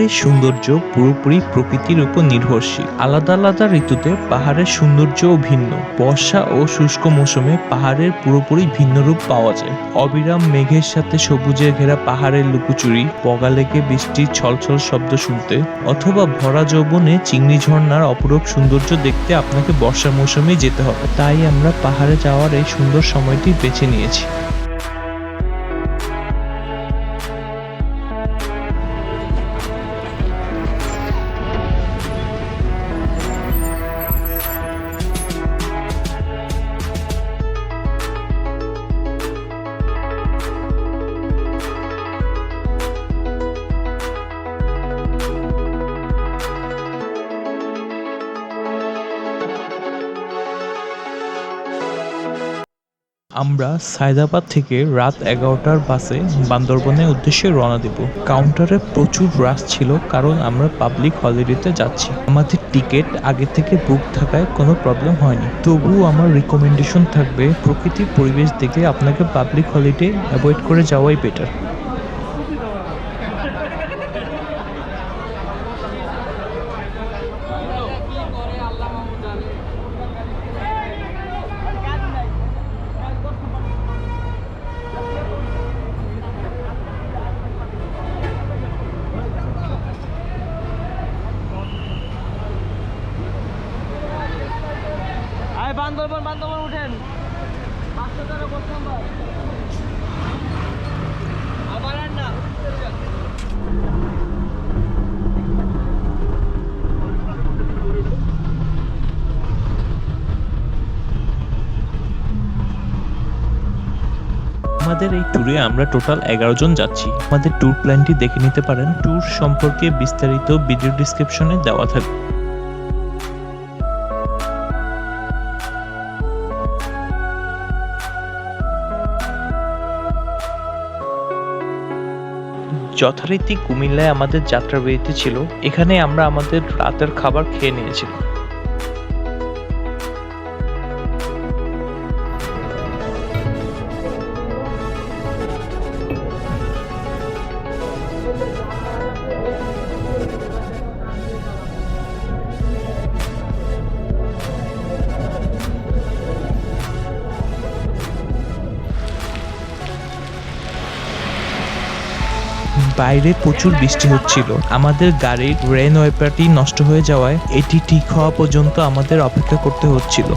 পাহাড়ের সৌন্দর্য পুরোপুরি প্রকৃতির উপর নির্ভরশীল। আলাদা আলাদা ঋতুতে পাহাড়ের সৌন্দর্যও ভিন্ন। বর্ষা ও শুষ্ক মৌসুমে পাহাড়ের পুরোপুরি ভিন্ন রূপ পাওয়া যায়। অবিরাম মেঘের সাথে সবুজে ঘেরা পাহাড়ের লুকোচুরি, বগা লেগে বৃষ্টির ছলছল শব্দ শুনতে, অথবা ভরা যৌবনে চিংড়ি ঝর্ণার অপরূপ সৌন্দর্য দেখতে আপনাকে বর্ষা মৌসুমেই যেতে হবে। তাই আমরা পাহাড়ে যাওয়ার এই সুন্দর সময়টি বেছে নিয়েছি। আমরা সায়দাবাদ থেকে রাত এগারোটার বাসে বান্দরবনের উদ্দেশ্যে রওনা দেব। কাউন্টারে প্রচুর রাশ ছিল কারণ আমরা পাবলিক হলিডেতে যাচ্ছি। আমাদের টিকিট আগে থেকে বুক থাকায় কোনো প্রবলেম হয়নি। তবুও আমার রিকমেন্ডেশন থাকবে প্রকৃতির পরিবেশ দেখে আপনাকে পাবলিক হলিডে অ্যাভয়েড করে যাওয়াই বেটার উঠেন আমাদের এই ট্যুরে আমরা টোটাল এগারো জন যাচ্ছি। আমাদের ট্যুর প্ল্যানটি দেখে নিতে পারেন। ট্যুর সম্পর্কে বিস্তারিত ভিডিও ডিসক্রিপশনে দেওয়া থাকবে। যথারীতি কুমিল্লায় আমাদের যাত্রাবিরতি ছিল। এখানে আমরা আমাদের রাতের খাবার খেয়ে নিয়েছিলাম। বাইরে প্রচুর বৃষ্টি হচ্ছিল। আমাদের গাড়ির রেন ওয়েপারটি নষ্ট হয়ে যাওয়ায় এটি ঠিক হওয়া পর্যন্ত আমাদের অপেক্ষা করতে হচ্ছিল।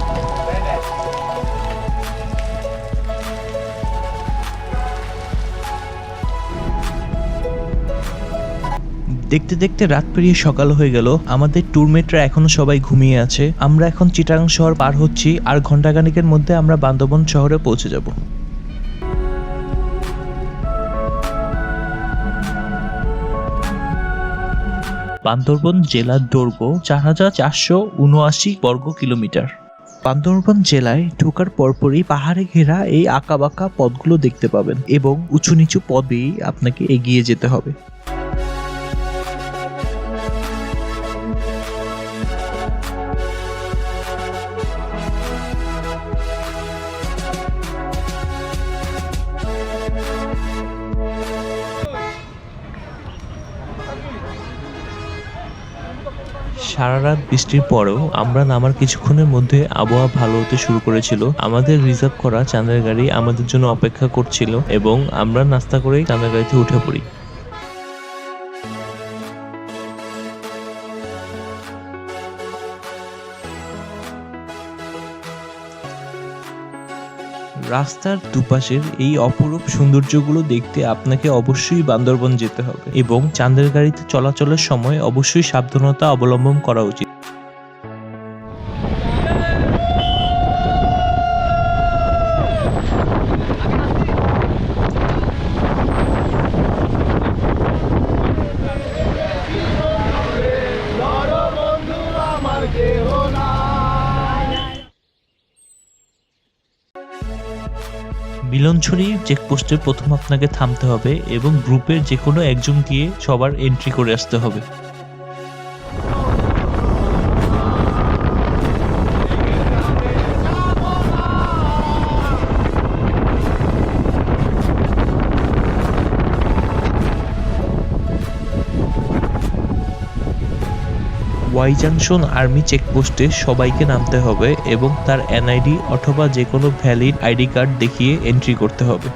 দেখতে দেখতে রাত পেরিয়ে সকাল হয়ে গেল। আমাদের ট্যুরমেটরা এখনও সবাই ঘুমিয়ে আছে। আমরা এখন চিটাং শহর পার হচ্ছি। আর ঘন্টাখানিকের মধ্যে আমরা বান্দরবন শহরে পৌঁছে যাব। বান্দরবন জেলার দৈর্ঘ্য চার হাজার চারশো উনআশি বর্গ কিলোমিটার। বান্দরবন জেলায় ঢোকার পরপরই পাহাড়ে ঘেরা এই আঁকাবাঁকা পথগুলো দেখতে পাবেন এবং উঁচু নিচু পদেই আপনাকে এগিয়ে যেতে হবে। সারা রাত বৃষ্টির পরেও আমরা নামার কিছুক্ষণের মধ্যে আবহাওয়া ভালো হতে শুরু করেছিল। আমাদের রিজার্ভ করা চাঁদের গাড়ি আমাদের জন্য অপেক্ষা করছিল এবং আমরা নাস্তা করেই চাঁদের গাড়িতে উঠে পড়ি। রাস্তার দুপাশের এই অপরূপ সৌন্দর্যগুলো দেখতে আপনাকে অবশ্যই বান্দরবন যেতে হবে এবং চাঁদের গাড়িতে চলাচলের সময় অবশ্যই সাবধানতা অবলম্বন করা উচিত। মিলনছড়ি চেকপোস্টে প্রথম আপনাকে থামতে হবে এবং গ্রুপের যে কোনো একজন গিয়ে সবার এন্ট্রি করে আসতে হবে। ওয়াই জাংশন আর্মি চেকপোস্টে সবাইকে নামতে হবে এবং তার এনআইডি অথবা যে কোনো ভ্যালিড আইডি কার্ড দেখিয়ে এন্ট্রি করতে হবে।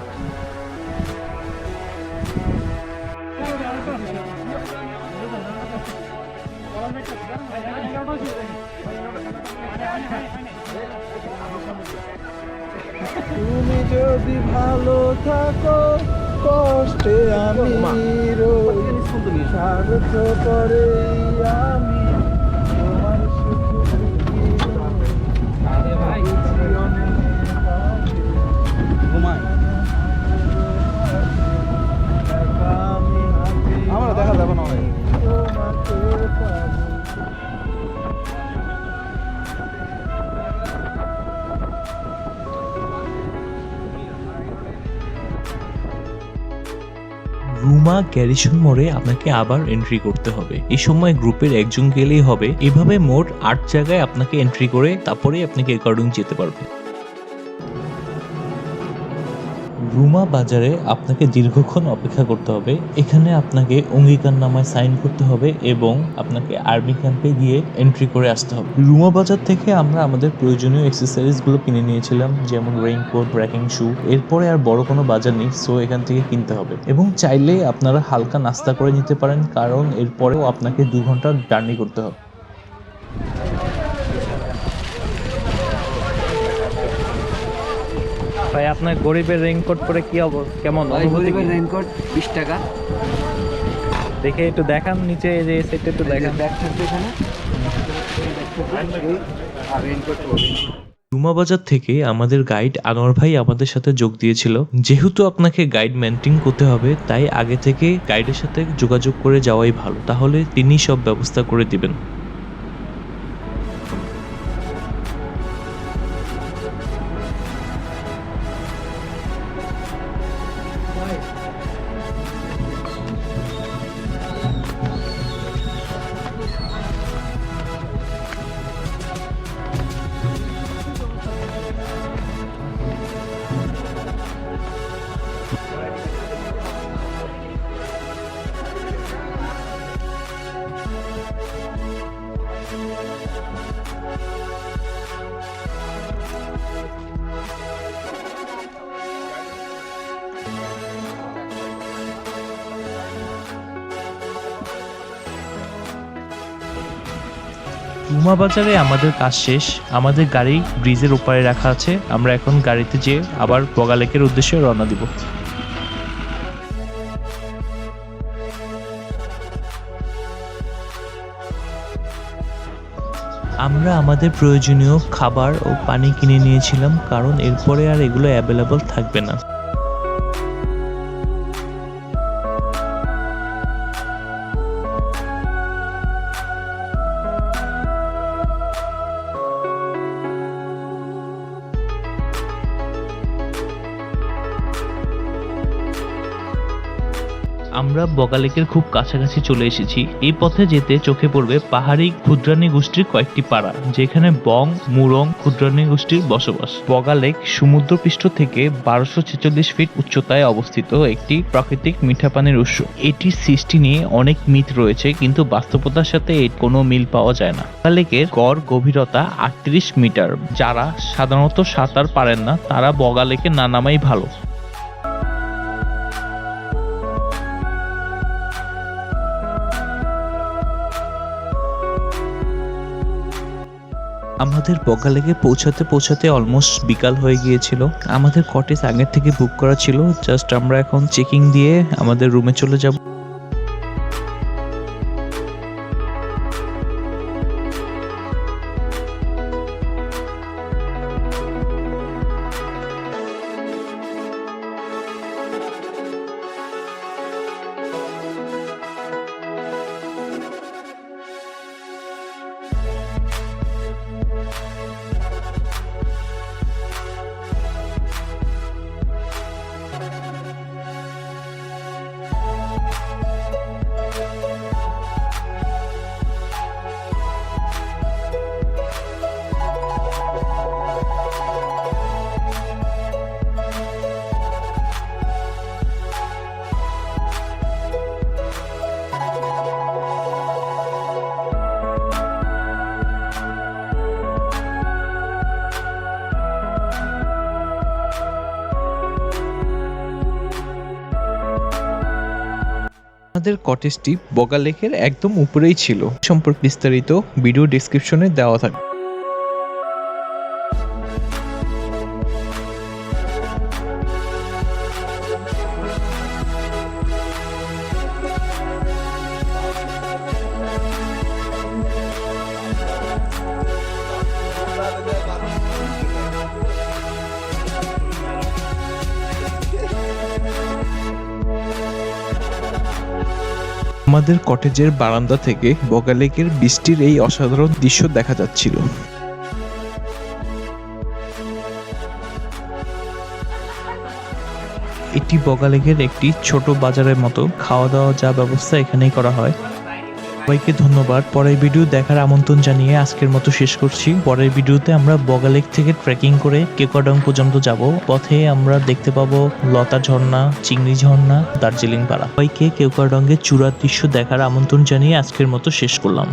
তুমি যদি ভালো থাকো কষ্টে আমি রই। স্বার্থ করে আমি রুমা গ্যারিসন মোড়ে আপনাকে আবার এন্ট্রি করতে হবে। এই সময় গ্রুপের একজন গেলেই হবে। এভাবে মোট আট জায়গায় আপনাকে এন্ট্রি করে তারপরেই আপনি রেকর্ডিং যেতে পারবেন। রুমা বাজারে আপনাকে দীর্ঘক্ষণ অপেক্ষা করতে হবে। এখানে আপনাকে অঙ্গীকার নামায় সাইন করতে হবে এবং আপনাকে আর্মি ক্যাম্পে গিয়ে এন্ট্রি করে আসতে হবে। রুমা বাজার থেকে আমরা আমাদের প্রয়োজনীয় এক্সেসরিজগুলো কিনে নিয়েছিলাম, যেমন রেইনকোট ব্র্যাকিং শু এরপরে আর বড় কোনো বাজার নেই সো এখান থেকে কিনতে হবে। এবং চাইলে আপনারা হালকা নাস্তা করে নিতে পারেন, কারণ এরপরেও আপনাকে দু ঘণ্টা জার্নি করতে হবে। ভাই আপনার গরিবের রেইনকোট পরে কি অবস্থা কেমন অনুভূতি গরিবের রেইনকোট বিশ টাকা। দেখে একটু দেখান নিচে এই যে সেটা একটু দেখান। ব্যাগ থাকবে এখানে। আর রেইনকোট রুমা বাজার থেকে আমাদের গাইড আনোয়ার ভাই আমাদের সাথে যোগ দিয়েছিল। যেহেতু আপনাকে গাইড মেনটেন করতে হবে তাই আগে থেকে গাইডের সাথে যোগাযোগ করে যাওয়াই ভালো। তাহলে তিনি সব ব্যবস্থা করে দিবেন। রুমা বাজারে আমাদের কাজ শেষ। আমাদের গাড়ি ব্রিজের ওপারে রাখা আছে। আমরা এখন গাড়িতে যেয়ে আবার বগালেকের উদ্দেশ্যে রওনা দিব। আমরা আমাদের প্রয়োজনীয় খাবার ও পানি কিনে নিয়েছিলাম, কারণ এরপরে আর এগুলো অ্যাভেলেবল থাকবে না। আমরা বগালেকের খুব কাছাকাছি চলে এসেছি। এই পথে যেতে চোখে পড়বে পাহাড়ি ক্ষুদ্রানী গোষ্ঠীর কয়েকটি পাড়া, যেখানে বং, মুরং ক্ষুদ্রানী গোষ্ঠীর বসবাস। বগালেক সমুদ্রপৃষ্ঠ থেকে বারোশো ছেচল্লিশ ফিট উচ্চতায় অবস্থিত একটি প্রাকৃতিক মিঠা পানির উৎস। এটির সৃষ্টি নিয়ে অনেক মিথ রয়েছে, কিন্তু বাস্তবতার সাথে এর কোনো মিল পাওয়া যায় না। বগালেকের গড় গভীরতা আটত্রিশ মিটার, যারা সাধারণত সাঁতার পারেন না, তারা বগালেকে না নামাই ভালো। আমাদের বগালেকে পৌঁছাতে পৌঁছাতে অলমোস্ট বিকাল হয়ে গিয়েছিল। আমাদের কটেজ আগের থেকে বুক করা ছিল জাস্ট আমরা এখন চেকিং দিয়ে আমাদের রুমে চলে যাব। আমাদের কটেজটি বগা লেকের একদম উপরেই ছিল। সম্পর্কে বিস্তারিত ভিডিও ডিসক্রিপশনে দেওয়া থাকবে। আমাদের কটেজের বারান্দা থেকে বগালেকের বৃষ্টির এই অসাধারণ দৃশ্য দেখা যাচ্ছিল। এটি বগালেকের একটি ছোট বাজারের মতো খাওয়া দাওয়া যা ব্যবস্থা এখানেই করা হয়। সবাইকে ধন্যবাদ। পরের ভিডিও দেখার আমন্ত্রণ জানিয়ে আজকের মতো শেষ করছি। পরের ভিডিওতে আমরা বগালেক থেকে ট্রেকিং করে কেকডং পর্যন্ত যাব। পথে আমরা দেখতে পাবো লতা ঝর্ণা, চিংড়ি ঝর্ণা, দার্জিলিং পাড়া। সবাইকে কেকোডঙ্গের চূড়ার দৃশ্য দেখার আমন্ত্রণ জানিয়ে আজকের মতো শেষ করলাম।